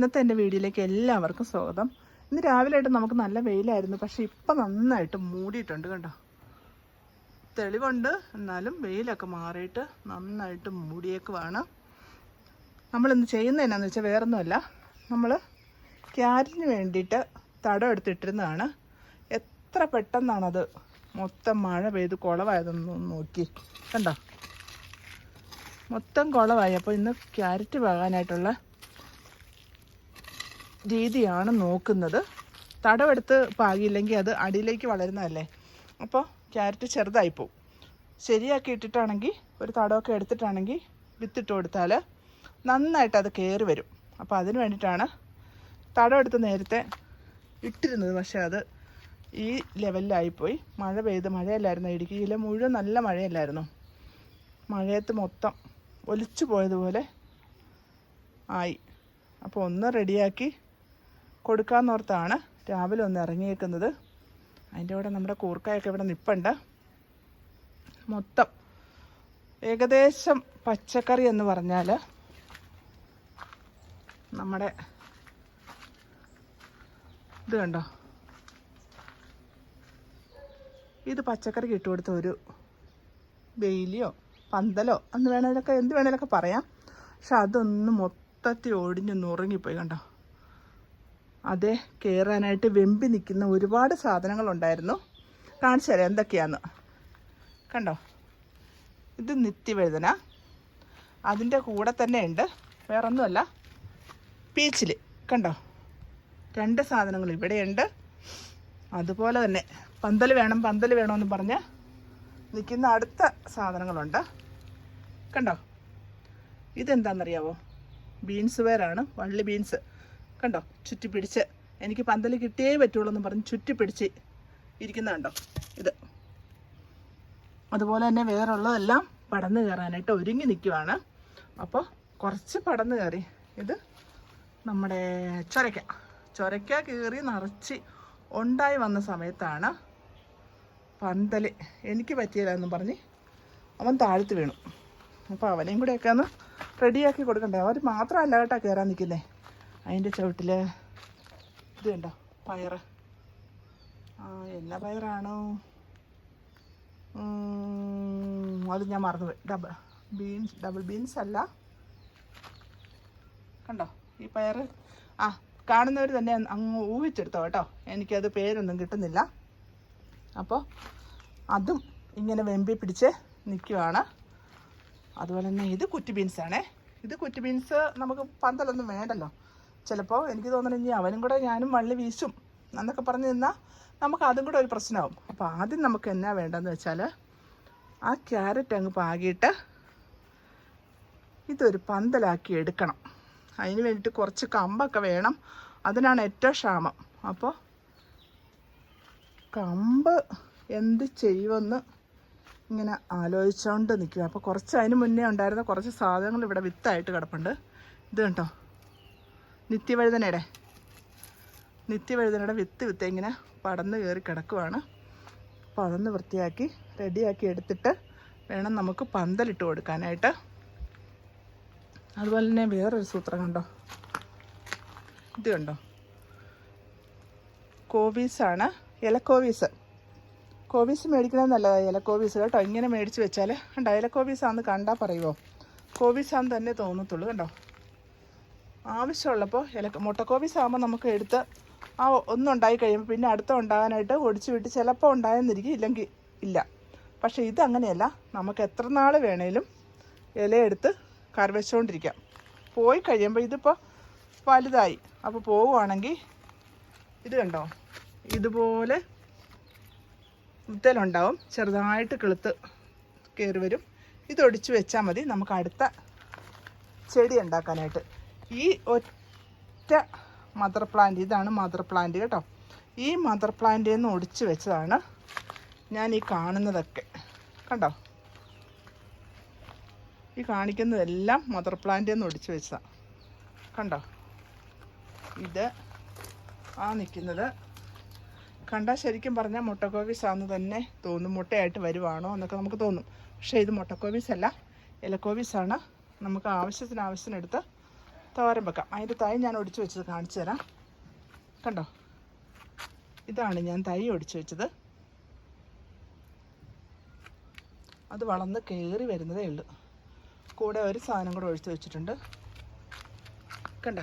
ഇന്നത്തെ എന്റെ വീഡിയോയിലേക്ക് എല്ലാവർക്കും സ്വാഗതം. ഇന്ന് രാവിലെ ആയിട്ട് നമുക്ക് നല്ല വെയിലായിരുന്നു. പക്ഷെ ഇപ്പം നന്നായിട്ട് മൂടിയിട്ടുണ്ട് കണ്ടോ? തെളിവുണ്ട്. എന്നാലും വെയിലൊക്കെ മാറിയിട്ട് നന്നായിട്ട് മൂടിയേക്കുവാണ്. നമ്മളിന്ന് ചെയ്യുന്നത് എന്നാന്ന് വെച്ചാൽ വേറൊന്നുമല്ല. നമ്മൾ ക്യാരറ്റിന് വേണ്ടിയിട്ട് തടം എടുത്തിട്ടിരുന്നതാണ്. എത്ര പെട്ടെന്നാണത് മൊത്തം മഴ പെയ്ത് കുളമായതെന്ന് നോക്കി. കണ്ടോ? മൊത്തം കുളവായി. അപ്പോൾ ഇന്ന് ക്യാരറ്റ് പാകാനായിട്ടുള്ള രീതിയാണ് നോക്കുന്നത്. തടവെടുത്ത് പാകിയില്ലെങ്കിൽ അത് അടിയിലേക്ക് വളരുന്നതല്ലേ? അപ്പോൾ ക്യാരറ്റ് ചെറുതായി പോവും ശരിയാക്കി ഇട്ടിട്ടാണെങ്കിൽ ഒരു തടമൊക്കെ എടുത്തിട്ടാണെങ്കിൽ വിത്തിട്ട് കൊടുത്താൽ നന്നായിട്ട് അത് കയറി വരും. അപ്പോൾ അതിന് വേണ്ടിയിട്ടാണ് തടമെടുത്ത് നേരത്തെ ഇട്ടിരുന്നത്. പക്ഷേ അത് ഈ ലെവലിലായിപ്പോയി. മഴ പെയ്ത് മഴയല്ലായിരുന്നു. ഇടുക്കിയിലെ മുഴുവൻ നല്ല മഴയല്ലായിരുന്നു. മഴയത്ത് മൊത്തം ഒലിച്ചു പോയതുപോലെ ആയി. അപ്പോൾ ഒന്ന് റെഡിയാക്കി കൊടുക്കാമെന്നോർത്താണ് രാവിലെ ഒന്ന് ഇറങ്ങിയേക്കുന്നത്. അതിന്റെ കൂടെ നമ്മുടെ കൂർക്കായൊക്കെ ഇവിടെ നിപ്പുണ്ട്. മൊത്തം ഏകദേശം പച്ചക്കറി എന്ന് പറഞ്ഞാൽ നമ്മുടെ ഇത് കണ്ടോ? ഇത് പച്ചക്കറി ഇട്ടുകൊടുത്ത ഒരു വെയിലിയോ പന്തലോ അന്ന് വേണേലൊക്കെ എന്ത് വേണേലൊക്കെ പറയാം. പക്ഷെ അതൊന്ന് മൊത്തത്തിൽ ഒടിഞ്ഞ് നുറുങ്ങിപ്പോയി കണ്ടോ? അതേ കയറാനായിട്ട് വെമ്പി നിൽക്കുന്ന ഒരുപാട് സാധനങ്ങളുണ്ടായിരുന്നു. കാണിച്ചു തരാം എന്തൊക്കെയാന്ന്. കണ്ടോ? ഇത് നിത്യവേദന അതിന്റെ കൂടെ തന്നെ ഉണ്ട്. വേറൊന്നുമല്ല. പീച്ചിൽ കണ്ടോ? രണ്ട് സാധനങ്ങൾ ഇവിടെയുണ്ട് അതുപോലെ തന്നെ പന്തൽ വേണം പന്തൽ വേണമെന്ന് പറഞ്ഞ് നിൽക്കുന്ന അടുത്ത സാധനങ്ങളുണ്ട്. കണ്ടോ? ഇതെന്താണെന്നറിയാവോ ബീൻസ് വേറാണ് വള്ളി ബീൻസ്. കണ്ടോ? ചുറ്റി പിടിച്ച് എനിക്ക് പന്തൽ കിട്ടിയേ പറ്റുള്ളൂ എന്ന് പറഞ്ഞ് ചുറ്റി പിടിച്ച് ഇരിക്കുന്ന കണ്ടോ? ഇത്. അതുപോലെ തന്നെ വേറുള്ളതെല്ലാം പടന്ന് കയറാനായിട്ട് ഒരുങ്ങി നിൽക്കുവാണ് അപ്പോൾ കുറച്ച് പടന്ന് കയറി. ഇത് നമ്മുടെ ചൊരയ്ക്ക. ചൊരയ്ക്ക കയറി നിറച്ച് ഉണ്ടായി വന്ന സമയത്താണ് പന്തൽ എനിക്ക് പറ്റിയില്ല എന്ന് പറഞ്ഞ് അവൻ താഴ്ത്ത് വീണു. അപ്പോൾ അവനെയും കൂടെയൊക്കെ ഒന്ന് റെഡിയാക്കി കൊടുക്കണ്ടേ? അവർ മാത്രമല്ല കേട്ടോ കയറാൻ നിൽക്കുന്നേ അതിന്റെ ചുവട്ടിൽ ഇത് കണ്ടോ? പയറ്. ആ എന്നാ പയറാണോ? അത് ഞാൻ മറന്നുപോയി. ഡബിൾ ബീൻസ് ഡബിൾ ബീൻസ് അല്ല. കണ്ടോ? ഈ പയർ ആ കാണുന്നവർ തന്നെ അങ്ങ് ഊഹിച്ചെടുത്തോ കേട്ടോ. എനിക്കത് പേരൊന്നും കിട്ടുന്നില്ല. അപ്പോൾ അതും ഇങ്ങനെ വെമ്പി പിടിച്ച് നിൽക്കുവാണ് അതുപോലെ തന്നെ ഇത് കുറ്റി ബീൻസാണേ ഇത് കുറ്റി ബീൻസ് നമുക്ക് പന്തലൊന്നും വേണ്ടല്ലോ. ചിലപ്പോൾ എനിക്ക് തോന്നണം ഇനി അവനും കൂടെ ഞാനും വള്ളി വീശും എന്നൊക്കെ പറഞ്ഞ് നിന്നാൽ നമുക്ക് അതും കൂടെ ഒരു പ്രശ്നമാവും. അപ്പോൾ ആദ്യം നമുക്ക് എന്നാ വേണ്ടതെന്ന് വെച്ചാൽ ആ ക്യാരറ്റ് അങ്ങ് പാകിയിട്ട് ഇതൊരു പന്തലാക്കി എടുക്കണം. അതിന് വേണ്ടിയിട്ട് കുറച്ച് കമ്പൊക്കെ വേണം. അതിനാണ് ഏറ്റവും ക്ഷാമം. അപ്പോൾ കമ്പ് എന്ത് ചെയ്യുമെന്ന് ഇങ്ങനെ ആലോചിച്ചുകൊണ്ട് നിൽക്കുക. അപ്പോൾ കുറച്ച് അതിന് മുന്നേ ഉണ്ടായിരുന്ന കുറച്ച് സാധനങ്ങൾ ഇവിടെ വിത്തായിട്ട് കിടപ്പുണ്ട്. ഇത് കണ്ടോ? നിത്യവഴുതനയുടെ. നിത്യവഴുതനയുടെ വിത്ത് വിത്ത് ഇങ്ങനെ പടന്ന് കയറി കിടക്കുവാണ്. അപ്പോൾ അതൊന്ന് വൃത്തിയാക്കി റെഡിയാക്കി എടുത്തിട്ട് വേണം നമുക്ക് പന്തലിട്ട് കൊടുക്കാനായിട്ട്. അതുപോലെ തന്നെ വേറൊരു സൂത്രം കണ്ടോ? ഇത് കണ്ടോ? കോവീസാണ് ഇലക്കോവീസ്. കോവീസ് മേടിക്കണമെന്ന് നല്ലതാണ് ഇലക്കോവീസ്. കേട്ടോ ഇങ്ങനെ മേടിച്ച് വെച്ചാൽ കണ്ടോ ഇലക്കോവീസാന്ന് കണ്ടാൽ പറയുമോ കോവീസാന്ന് തന്നെ തോന്നത്തുള്ളൂ കണ്ടോ? ആവശ്യമുള്ളപ്പോൾ ഇല മുട്ടക്കോപ്പി ആകുമ്പോൾ നമുക്ക് എടുത്ത് ആ ഒന്നുണ്ടായി കഴിയുമ്പോൾ പിന്നെ അടുത്ത ഉണ്ടാകാനായിട്ട് ഒടിച്ചു വിട്ട് ചിലപ്പോൾ ഉണ്ടായെന്നിരിക്കും ഇല്ലെങ്കിൽ ഇല്ല. പക്ഷേ ഇത് അങ്ങനെയല്ല. നമുക്ക് എത്ര നാൾ വേണേലും ഇലയെടുത്ത് കറി പോയി കഴിയുമ്പോൾ ഇതിപ്പോൾ വലുതായി. അപ്പോൾ പോവുകയാണെങ്കിൽ ഇത് കണ്ടോ? ഇതുപോലെ മുത്തലുണ്ടാവും ചെറുതായിട്ട് കിളുത്ത് കയറി വരും. ഇതൊടിച്ച് വെച്ചാൽ മതി. നമുക്ക് അടുത്ത ചെടി ഉണ്ടാക്കാനായിട്ട്. ഈ ഒറ്റ മദർ പ്ലാന്റ് ഇതാണ് മദർ പ്ലാന്റ് കേട്ടോ. ഈ മദർ പ്ലാന്റിൽ നിന്ന് ഒടിച്ച് വെച്ചതാണ് ഞാൻ ഈ കാണുന്നതൊക്കെ. കണ്ടോ? ഈ കാണിക്കുന്നതെല്ലാം മദർ പ്ലാന്റിൽ നിന്ന് ഒടിച്ച് വെച്ചതാണ് കണ്ടോ? ഇത് ആ നിൽക്കുന്നത്. കണ്ടാൽ ശരിക്കും പറഞ്ഞാൽ മുട്ടക്കോവീസ് ആണെന്ന് തന്നെ തോന്നും. മുട്ടയായിട്ട് വരുവാണോ എന്നൊക്കെ നമുക്ക് തോന്നും. പക്ഷേ ഇത് മുട്ടക്കോവീസ് അല്ല ഇലക്കോവീസാണ് നമുക്ക് ആവശ്യത്തിന് ആവശ്യത്തിനെടുത്ത് തോരൻ വെക്കാം. അതിന്റെ തൈ ഞാൻ ഒടിച്ചു വെച്ചത് കാണിച്ചു തരാം. കണ്ടോ? ഇതാണ് ഞാൻ തൈ ഒടിച്ചു വെച്ചത്. അത് വളർന്ന് കയറി വരുന്നതേ ഉള്ളൂ. കൂടെ ഒരു സാധനം കൂടെ ഒഴിച്ചു വെച്ചിട്ടുണ്ട്. കണ്ടോ?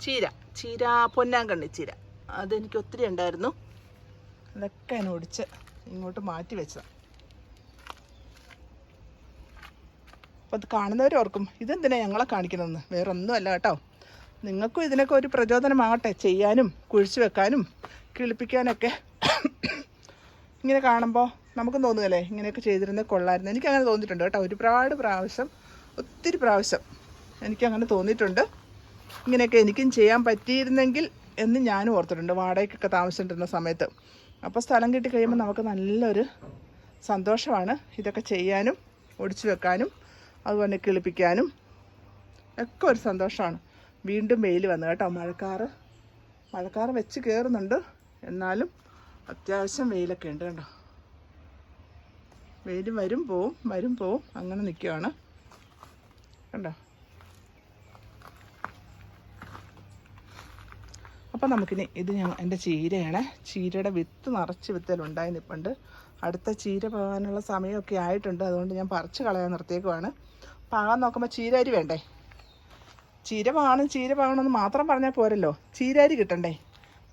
ചീര. ചീര പൊന്നാങ്കണ്ണി ചീര. അതെനിക്ക് ഒത്തിരി ഉണ്ടായിരുന്നു. അതൊക്കെ അതിനൊടിച്ച് ഇങ്ങോട്ട് മാറ്റി വെച്ചതാണ് അപ്പോൾ അത് കാണുന്നവർ ഓർക്കും ഇതെന്തിനാ ഞങ്ങളെ കാണിക്കണമെന്ന് വേറെ ഒന്നുമല്ല കേട്ടോ. നിങ്ങൾക്കും ഇതിനൊക്കെ ഒരു പ്രചോദനമാകട്ടെ ചെയ്യാനും കുഴിച്ചു വെക്കാനും കിളിപ്പിക്കാനൊക്കെ. ഇങ്ങനെ കാണുമ്പോൾ നമുക്ക് തോന്നുകയല്ലേ ഇങ്ങനെയൊക്കെ ചെയ്തിരുന്നത് കൊള്ളായിരുന്നു. എനിക്ക് അങ്ങനെ തോന്നിയിട്ടുണ്ട് കേട്ടോ. ഒരുപാട് പ്രാവശ്യം ഒത്തിരി പ്രാവശ്യം എനിക്കങ്ങനെ തോന്നിയിട്ടുണ്ട്. ഇങ്ങനെയൊക്കെ എനിക്കും ചെയ്യാൻ പറ്റിയിരുന്നെങ്കിൽ എന്ന് ഞാനും ഓർത്തിട്ടുണ്ട് വാടകയ്ക്കൊക്കെ താമസിച്ചിട്ടിരുന്ന സമയത്ത്. അപ്പോൾ സ്ഥലം കിട്ടി കഴിയുമ്പോൾ നമുക്ക് നല്ലൊരു സന്തോഷമാണ് ഇതൊക്കെ ചെയ്യാനും ഒടിച്ചു വെക്കാനും. അതുപോലെ കിളിപ്പിക്കാനും ഒക്കെ ഒരു സന്തോഷമാണ്. വീണ്ടും വെയിൽ വന്നു കേട്ടോ മഴക്കാറ്. മഴക്കാറ് വെച്ച് കയറുന്നുണ്ട് എന്നാലും അത്യാവശ്യം വെയിലൊക്കെ ഉണ്ട് കേട്ടോ. വെയിൽ വരും പോവും വരും പോവും. അങ്ങനെ നിൽക്കുകയാണ് കണ്ടോ? അപ്പം നമുക്കിനി ഇത് ഞാൻ എന്റെ ചീരയാണ്. ചീരയുടെ വിത്ത് നിറച്ച് വിത്തലുണ്ടായി നിൽപ്പുണ്ട് അടുത്ത ചീര പോകാനുള്ള സമയമൊക്കെ ആയിട്ടുണ്ട്. അതുകൊണ്ട് ഞാൻ പറിച്ച് കളയാൻ നിർത്തിയേക്കുവാണ്. പാകാൻ നോക്കുമ്പോൾ ചീരരി വേണ്ടേ? ചീര പാകണം ചീര പാകണമെന്ന് മാത്രം പറഞ്ഞാൽ പോരല്ലോ. ചീരരി കിട്ടണ്ടേ?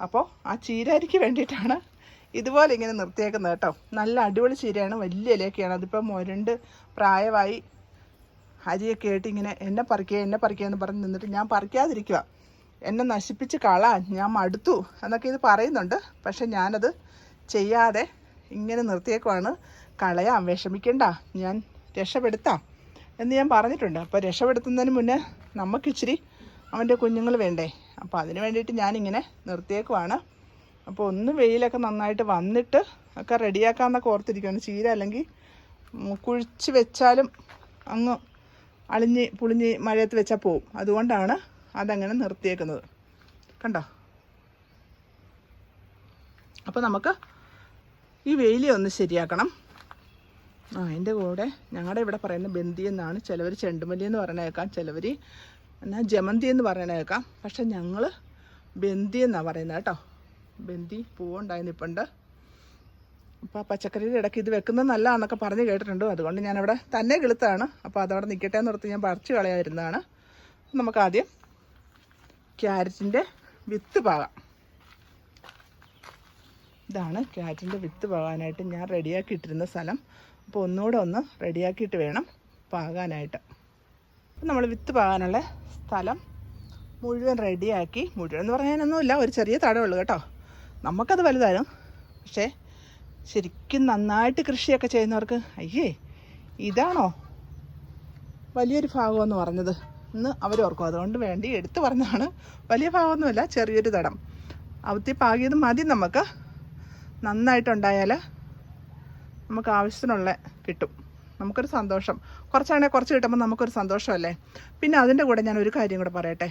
അപ്പോൾ ആ ചീരരിക്ക് വേണ്ടിയിട്ടാണ് ഇതുപോലെ ഇങ്ങനെ നിർത്തിയേക്കുന്നത് കേട്ടോ. നല്ല അടിപൊളി ചീരയാണ് വലിയ ഇലയൊക്കെയാണ്. അതിപ്പോൾ മുരണ്ട് പ്രായമായി അരിയൊക്കെ ആയിട്ട് ഇങ്ങനെ എന്നെ പറിക്കുക എന്നെ പറിക്കുക എന്ന് പറഞ്ഞ് നിന്നിട്ട് ഞാൻ പറിക്കാതിരിക്കുക. എന്നെ നശിപ്പിച്ച് കളാൻ ഞാൻ മടുത്തു എന്നൊക്കെ ഇത് പറയുന്നുണ്ട്. പക്ഷെ ഞാനത് ചെയ്യാതെ ഇങ്ങനെ നിർത്തിയേക്കുവാണ്. കളയാം വിഷമിക്കണ്ട. ഞാൻ രക്ഷപ്പെടുത്താം എന്ന് ഞാൻ പറഞ്ഞിട്ടുണ്ട്. അപ്പോൾ രക്ഷപ്പെടുത്തുന്നതിന് മുന്നേ നമുക്കിച്ചിരി അവന്റെ കുഞ്ഞുങ്ങൾ വേണ്ടേ? അപ്പോൾ അതിന് വേണ്ടിയിട്ട് ഞാനിങ്ങനെ നിർത്തിയേക്കുവാണ്. അപ്പോൾ ഒന്ന് വെയിലൊക്കെ നന്നായിട്ട് വന്നിട്ട് ഒക്കെ റെഡിയാക്കാമെന്നൊക്കെ ഓർത്തിരിക്കുകയാണ് ചീര അല്ലെങ്കിൽ കുഴിച്ച് വെച്ചാലും അങ്ങ് അളിഞ്ഞ് പുളിഞ്ഞ് മഴയത്ത് വെച്ചാൽ പോവും. അതുകൊണ്ടാണ് അതങ്ങനെ നിർത്തിയേക്കുന്നത്. കണ്ടോ? അപ്പോൾ നമുക്ക് ഈ വെയിലി ഒന്ന് ശരിയാക്കണം. ആ അതിന്റെ കൂടെ ഞങ്ങളുടെ ഇവിടെ പറയുന്ന ബന്ദി എന്നാണ്. ചിലവർ ചെണ്ടുമല്ലി എന്ന് പറയണ കേൾക്കാം ചിലവർ എന്നാൽ ജമന്തി എന്ന് പറയണ കേൾക്കാം പക്ഷെ ഞങ്ങൾ ബന്ദി എന്നാണ് പറയുന്നത് കേട്ടോ. ബന്ദി പൂവുണ്ടായി നിൽപ്പുണ്ട് അപ്പോൾ പച്ചക്കറിയുടെ ഇടയ്ക്ക് ഇത് വെക്കുന്നത് നല്ലതാണെന്നൊക്കെ പറഞ്ഞ് കേട്ടിട്ടുണ്ട്. അതുകൊണ്ട് ഞാനവിടെ തന്നെ കിളുത്താണ്. അപ്പോൾ അതവിടെ നിൽക്കട്ടെ എന്ന് ഓർത്ത് ഞാൻ പറിച്ച് കളയാതിരുന്നതാണ്. നമുക്ക് ആദ്യം ക്യാരറ്റിന്റെ വിത്ത് പാകാം. ഇതാണ് കാറ്റിന്റെ വിത്ത് പാകാനായിട്ട് ഞാൻ റെഡിയാക്കി ഇട്ടിരുന്ന സ്ഥലം. അപ്പോൾ ഒന്നുകൂടെ ഒന്ന് റെഡിയാക്കിയിട്ട് വേണം പാകാനായിട്ട്. അപ്പം നമ്മൾ വിത്ത് പാകാനുള്ള സ്ഥലം മുഴുവൻ റെഡിയാക്കി. മുഴുവൻ എന്ന് പറയാനൊന്നുമില്ല ഒരു ചെറിയ തടമുള്ളൂ കേട്ടോ. നമുക്കത് വലുതായിരുന്നു. പക്ഷേ ശരിക്കും നന്നായിട്ട് കൃഷിയൊക്കെ ചെയ്യുന്നവർക്ക് അയ്യേ ഇതാണോ വലിയൊരു ഭാഗമെന്ന് പറഞ്ഞത് എന്ന് അവരോർക്കും അതുകൊണ്ട് വേണ്ടി എടുത്തു പറഞ്ഞതാണ് വലിയ ഭാഗമൊന്നുമല്ല ചെറിയൊരു തടം. അവത്തി പാകിയത് മതി നമുക്ക്. നന്നായിട്ടുണ്ടായാൽ നമുക്ക് ആവശ്യത്തിനുള്ള കിട്ടും. നമുക്കൊരു സന്തോഷം. കുറച്ചാണെങ്കിൽ കുറച്ച് കിട്ടുമ്പോൾ നമുക്കൊരു സന്തോഷമല്ലേ? പിന്നെ അതിന്റെ കൂടെ ഞാൻ ഒരു കാര്യം കൂടെ പറയട്ടെ.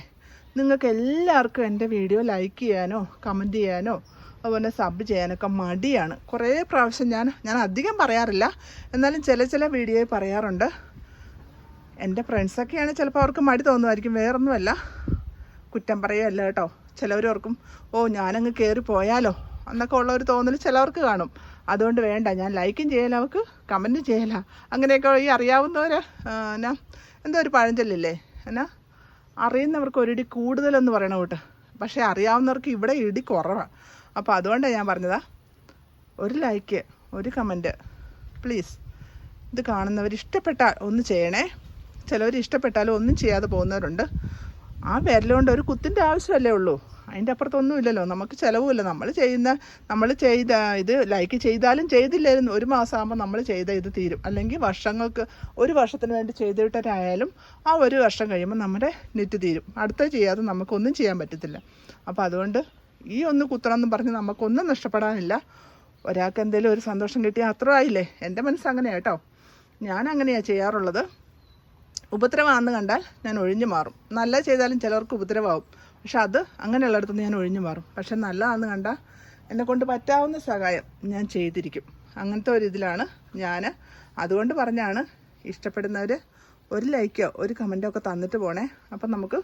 നിങ്ങൾക്ക് എല്ലാവർക്കും എന്റെ വീഡിയോ ലൈക്ക് ചെയ്യാനോ കമന്റ് ചെയ്യാനോ അതുപോലെ സബ് ചെയ്യാനൊക്കെ മടിയാണ്. കുറേ പ്രാവശ്യം ഞാൻ ഞാൻ അധികം പറയാറില്ല. എന്നാലും ചില ചില വീഡിയോയിൽ പറയാറുണ്ട്. എന്റെ ഫ്രണ്ട്സൊക്കെയാണ് ചിലപ്പോൾ അവർക്ക് മടി തോന്നുമായിരിക്കും. വേറൊന്നുമല്ല. കുറ്റം പറയുകയല്ല കേട്ടോ. ചിലവരോർക്കും ഓ ഞാനങ്ങ് കയറി പോയാലോ എന്നൊക്കെ ഉള്ള ഒരു തോന്നൽ ചിലവർക്ക് കാണും. അതുകൊണ്ട് വേണ്ട ഞാൻ ലൈക്കും ചെയ്യല അവർക്ക് കമന്റും ചെയ്യല. അങ്ങനെയൊക്കെ ഈ അറിയാവുന്നവർ എന്നാ എന്തോ ഒരു പഴഞ്ചൊല്ലില്ലേ? എന്നാ അറിയുന്നവർക്ക് ഒരിടി കൂടുതലെന്ന് പറയണ കൂട്ട്. പക്ഷേ അറിയാവുന്നവർക്ക് ഇവിടെ ഇടി കുറവാണ് അപ്പോൾ അതുകൊണ്ടാണ് ഞാൻ പറഞ്ഞതാ. ഒരു ലൈക്ക് ഒരു കമന്റ് പ്ലീസ് ഇത് കാണുന്നവർ ഇഷ്ടപ്പെട്ടാൽ ഒന്ന് ചെയ്യണേ. ചിലവർ ഇഷ്ടപ്പെട്ടാലും ഒന്നും ചെയ്യാതെ പോകുന്നവരുണ്ട്. ആ വിരലുകൊണ്ട് ഒരു കുത്തിന്റെ ആവശ്യമല്ലേ ഉള്ളൂ. അതിന്റെ അപ്പുറത്തൊന്നും ഇല്ലല്ലോ നമുക്ക് ചിലവുമില്ല. നമ്മൾ ചെയ്യുന്ന നമ്മൾ ചെയ്ത ഇത് ലൈക്ക് ചെയ്താലും ചെയ്തില്ലായിരുന്നു ഒരു മാസമാകുമ്പോൾ നമ്മൾ ചെയ്ത ഇത് തീരും. അല്ലെങ്കിൽ വർഷങ്ങൾക്ക് ഒരു വർഷത്തിന് വേണ്ടി ചെയ്തിട്ടായാലും ആ ഒരു വർഷം കഴിയുമ്പോൾ നമ്മുടെ നെറ്റ് തീരും. അടുത്ത ചെയ്യാതെ നമുക്കൊന്നും ചെയ്യാൻ പറ്റത്തില്ല. അപ്പോൾ അതുകൊണ്ട് ഈ ഒന്ന് കുത്തണം എന്ന് പറഞ്ഞ് നമുക്കൊന്നും നഷ്ടപ്പെടാനില്ല. ഒരാൾക്ക് എന്തെങ്കിലും ഒരു സന്തോഷം കിട്ടിയാൽ അത്ര ആയില്ലേ? എന്റെ മനസ്സ് കേട്ടോ. ഞാൻ അങ്ങനെയാണ് ചെയ്യാറുള്ളത്. ഉപദ്രവമാണെന്ന് കണ്ടാൽ ഞാൻ ഒഴിഞ്ഞു മാറും. നല്ല ചെയ്താലും ചിലർക്ക് ഉപദ്രവമാവും. പക്ഷെ അത് അങ്ങനെയുള്ളിടത്തുനിന്ന് ഞാൻ ഒഴിഞ്ഞു മാറും. പക്ഷെ നല്ലതാണെന്ന് കണ്ടാൽ എന്നെ കൊണ്ട് പറ്റാവുന്ന സഹായം ഞാൻ ചെയ്തിരിക്കും. അങ്ങനത്തെ ഒരു ഇതിലാണ് ഞാൻ അതുകൊണ്ട് പറഞ്ഞാണ് ഇഷ്ടപ്പെടുന്നവർ ഒരു ലൈക്കോ ഒരു കമന്റോ ഒക്കെ തന്നിട്ട് പോണേ. അപ്പം നമുക്ക്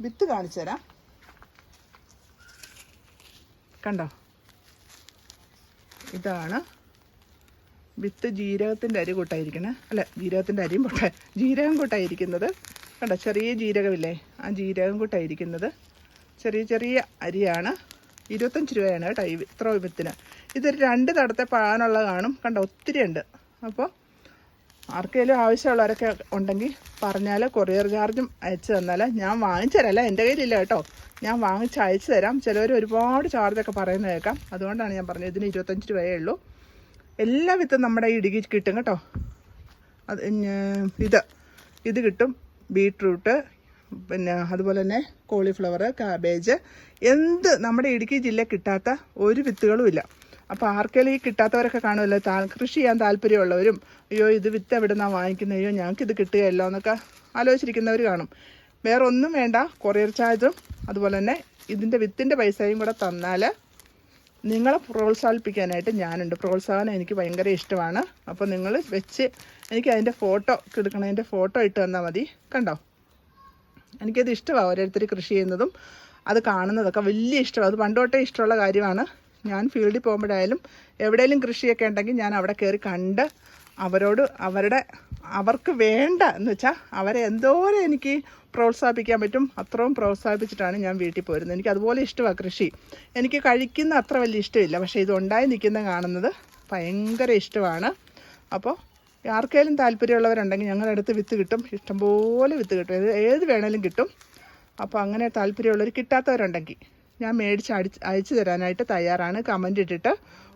വിത്ത് കാണിച്ചു തരാം. കണ്ടോ? ഇതാണ് വിത്ത് ജീരകത്തിന്റെ അരി കൂട്ടായിരിക്കണേ. അല്ല ജീരകത്തിന്റെ അരിയും പൊട്ട ജീരകം കൂട്ടായിരിക്കുന്നത്. കണ്ടോ ചെറിയ ജീരകമില്ലേ? ആ ജീരകം കൂട്ടായിരിക്കുന്നത് ചെറിയ ചെറിയ അരിയാണ്. ഇരുപത്തഞ്ച് രൂപയാണ് കേട്ടോ ഇത്ര വിപത്തിന്. ഇതൊരു രണ്ട് തടത്തെ പാനുള്ള കാണും കണ്ടോ ഒത്തിരി ഉണ്ട്. അപ്പോൾ ആർക്കെങ്കിലും ആവശ്യമുള്ളവരൊക്കെ ഉണ്ടെങ്കിൽ പറഞ്ഞാൽ കൊറിയർ ചാർജും അയച്ചു തന്നാൽ ഞാൻ വാങ്ങിച്ചു തരല്ല എന്റെ കയ്യിലില്ല കേട്ടോ. ഞാൻ വാങ്ങിച്ച് അയച്ചു തരാം. ചിലവർ ഒരുപാട് ചാർജൊക്കെ പറയുന്നത് കേൾക്കാം. അതുകൊണ്ടാണ് ഞാൻ പറഞ്ഞത് ഇതിന് ഇരുപത്തഞ്ച് രൂപയേ ഉള്ളൂ. എല്ലാ വിത്തും നമ്മുടെ ഇടുക്കി കിട്ടും കേട്ടോ. അത് ഇത്. ഇത് കിട്ടും. ബീട്രൂട്ട് പിന്നെ അതുപോലെ തന്നെ കോളിഫ്ലവർ കാബേജ് എന്ത് നമ്മുടെ ഇടുക്കി ജില്ല കിട്ടാത്ത ഒരു വിത്തുകളും ഇല്ല. അപ്പോൾ ആർക്കെങ്കിലും ഈ കിട്ടാത്തവരൊക്കെ കാണുമല്ലോ താ കൃഷി ചെയ്യാൻ താല്പര്യമുള്ളവരും അയ്യോ ഇത് വിത്ത് എവിടെ നിന്നാണ് വാങ്ങിക്കുന്നത് അയ്യോ ഞങ്ങൾക്ക് ഇത് കിട്ടുകയല്ലോ എന്നൊക്കെ ആലോചിച്ചിരിക്കുന്നവർ കാണും. വേറൊന്നും വേണ്ട കൊറിയർ ചാർജും അതുപോലെ തന്നെ ഇതിന്റെ വിത്തിന്റെ പൈസയും കൂടെ തന്നാൽ നിങ്ങളെ പ്രോത്സാഹിപ്പിക്കാനായിട്ട് ഞാനുണ്ട്. പ്രോത്സാഹനം എനിക്ക് ഭയങ്കര ഇഷ്ടമാണ്. അപ്പോൾ നിങ്ങൾ വെച്ച് എനിക്ക് അതിന്റെ ഫോട്ടോ എടുക്കണതിന്റെ ഫോട്ടോ ഇട്ട് തന്നാൽ മതി. കണ്ടോ? എനിക്കത് ഇഷ്ടമാണ് ഓരോരുത്തർ കൃഷി ചെയ്യുന്നതും അത് കാണുന്നതൊക്കെ. വലിയ ഇഷ്ടമാണ് അത് പണ്ടോട്ടേ ഇഷ്ടമുള്ള കാര്യമാണ്. ഞാൻ ഫീൽഡിൽ പോകുമ്പോഴായാലും എവിടെയെങ്കിലും കൃഷിയൊക്കെ ഉണ്ടെങ്കിൽ ഞാൻ അവിടെ കയറി കണ്ട് അവരോട് അവരുടെ അവർക്ക് വേണ്ട എന്ന് വെച്ചാൽ അവരെ എന്തോരം എനിക്ക് പ്രോത്സാഹിപ്പിക്കാൻ പറ്റും. അത്രയും പ്രോത്സാഹിപ്പിച്ചിട്ടാണ് ഞാൻ വീട്ടിൽ പോരുന്നത്. എനിക്ക് അതുപോലെ ഇഷ്ടമാണ് കൃഷി. എനിക്ക് കഴിക്കുന്ന അത്ര വലിയ ഇഷ്ടമില്ല. പക്ഷേ ഇത് ഉണ്ടായി നിൽക്കുന്ന കാണുന്നത് ഭയങ്കര ഇഷ്ടമാണ്. അപ്പോൾ ആർക്കെങ്കിലും താല്പര്യമുള്ളവരുണ്ടെങ്കിൽ ഞങ്ങളുടെ അടുത്ത് വിത്ത് കിട്ടും. ഇഷ്ടംപോലെ വിത്ത് കിട്ടും. ഏത് ഏത് വേണേലും കിട്ടും. അപ്പോൾ അങ്ങനെ താല്പര്യമുള്ളവർ കിട്ടാത്തവരുണ്ടെങ്കിൽ ഞാൻ മേടിച്ച് അടിച്ച് അയച്ചു തരാനായിട്ട് തയ്യാറാണ്. കമന്റ് ഇട്ടിട്ട്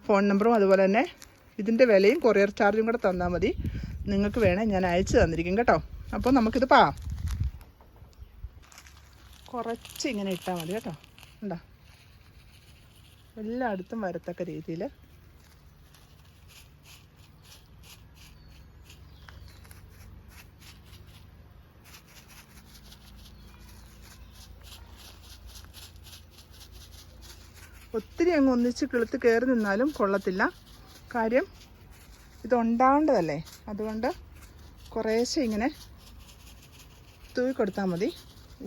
ഫോൺ നമ്പറും അതുപോലെ തന്നെ ഇതിന്റെ വിലയും കൊറിയർ ചാർജും കൂടെ തന്നാൽ മതി. നിങ്ങൾക്ക് വേണേൽ ഞാൻ അയച്ചു തന്നിരിക്കും കേട്ടോ. അപ്പോൾ നമുക്കിത് പാ കുറച്ച് ഇങ്ങനെ ഇട്ടാൽ മതി കേട്ടോ. ഉണ്ടോ എല്ലായിടത്തും വരത്തക്ക രീതിയിൽ ഒത്തിരി അങ്ങ് ഒന്നിച്ച് കിളുത്ത് കയറി നിന്നാലും കൊള്ളത്തില്ല. കാര്യം ഇതുണ്ടാവേണ്ടതല്ലേ? അതുകൊണ്ട് കുറേശ്ശെ ഇങ്ങനെ തൂവി കൊടുത്താൽ മതി.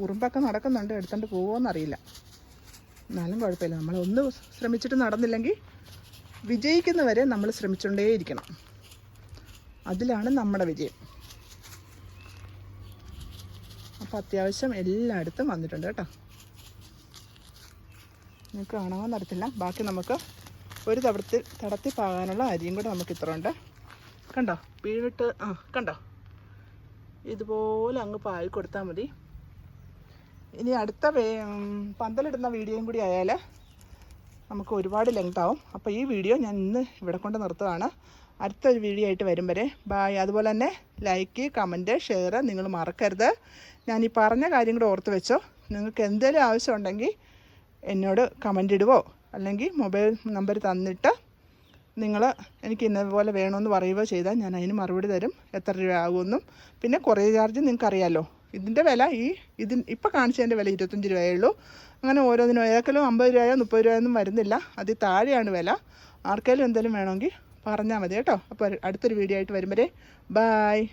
ഉറുമ്പൊക്കെ നടക്കുന്നുണ്ട് എടുത്തോണ്ട് പോകുമോയെന്നറിയില്ല എന്നാലും കുഴപ്പമില്ല. നമ്മൾ ഒന്ന് ശ്രമിച്ചിട്ട് നടന്നില്ലെങ്കിൽ വിജയിക്കുന്നവരെ നമ്മൾ ശ്രമിച്ചുകൊണ്ടേയിരിക്കണം അതിലാണ് നമ്മുടെ വിജയം. അപ്പോൾ അത്യാവശ്യം എല്ലായിടത്തും വന്നിട്ടുണ്ട് കേട്ടോ. നിങ്ങൾക്ക് കാണാൻ നടത്തില്ല ബാക്കി നമുക്ക് ഒരു തടത്തിൽ തടത്തി പാകാനുള്ള അരിയും കൂടെ നമുക്ക് ഇത്ര ഉണ്ട്. കണ്ടോ? വീണിട്ട് ആ കണ്ടോ? ഇതുപോലെ അങ്ങ് പായി കൊടുത്താൽ മതി. ഇനി അടുത്ത പന്തലിടുന്ന വീഡിയോയും കൂടി ആയാൽ നമുക്ക് ഒരുപാട് ലെങ്ത് ആവും. അപ്പോൾ ഈ വീഡിയോ ഞാൻ ഇന്ന് ഇവിടെ കൊണ്ട് നിർത്തുകയാണ്. അടുത്തൊരു വീഡിയോ ആയിട്ട് വരും വരെ. ബായ് അതുപോലെ തന്നെ ലൈക്ക് കമന്റ് ഷെയർ നിങ്ങൾ മറക്കരുത്. ഞാൻ ഈ പറഞ്ഞ കാര്യം കൂടെ ഓർത്ത് വെച്ചോ. നിങ്ങൾക്ക് എന്തെങ്കിലും ആവശ്യമുണ്ടെങ്കിൽ എന്നോട് കമന്റ് ഇടുവോ? അല്ലെങ്കിൽ മൊബൈൽ നമ്പർ തന്നിട്ട് നിങ്ങൾ എനിക്ക് ഇന്നപോലെ വേണമെന്ന് പറയുകയോ ചെയ്താൽ ഞാൻ അതിന് മറുപടി തരും. എത്ര രൂപ ആകുമെന്നും പിന്നെ കുറേ ചാർജ് നിങ്ങൾക്ക് അറിയാമല്ലോ ഇതിന്റെ വില ഈ ഇതിന് ഇപ്പോൾ കാണിച്ചതിന്റെ വില ഇരുപത്തഞ്ച് രൂപയേ ഉള്ളൂ അങ്ങനെ ഓരോന്നിനും ഏതെങ്കിലും അമ്പത് രൂപയോ മുപ്പത് രൂപയൊന്നും വരുന്നില്ല. അതിൽ താഴെയാണ് വില. ആർക്കെങ്കിലും എന്തെങ്കിലും വേണമെങ്കിൽ പറഞ്ഞാൽ മതി കേട്ടോ. അപ്പോൾ അടുത്തൊരു വീഡിയോ ആയിട്ട് വരും വരെ ബായ്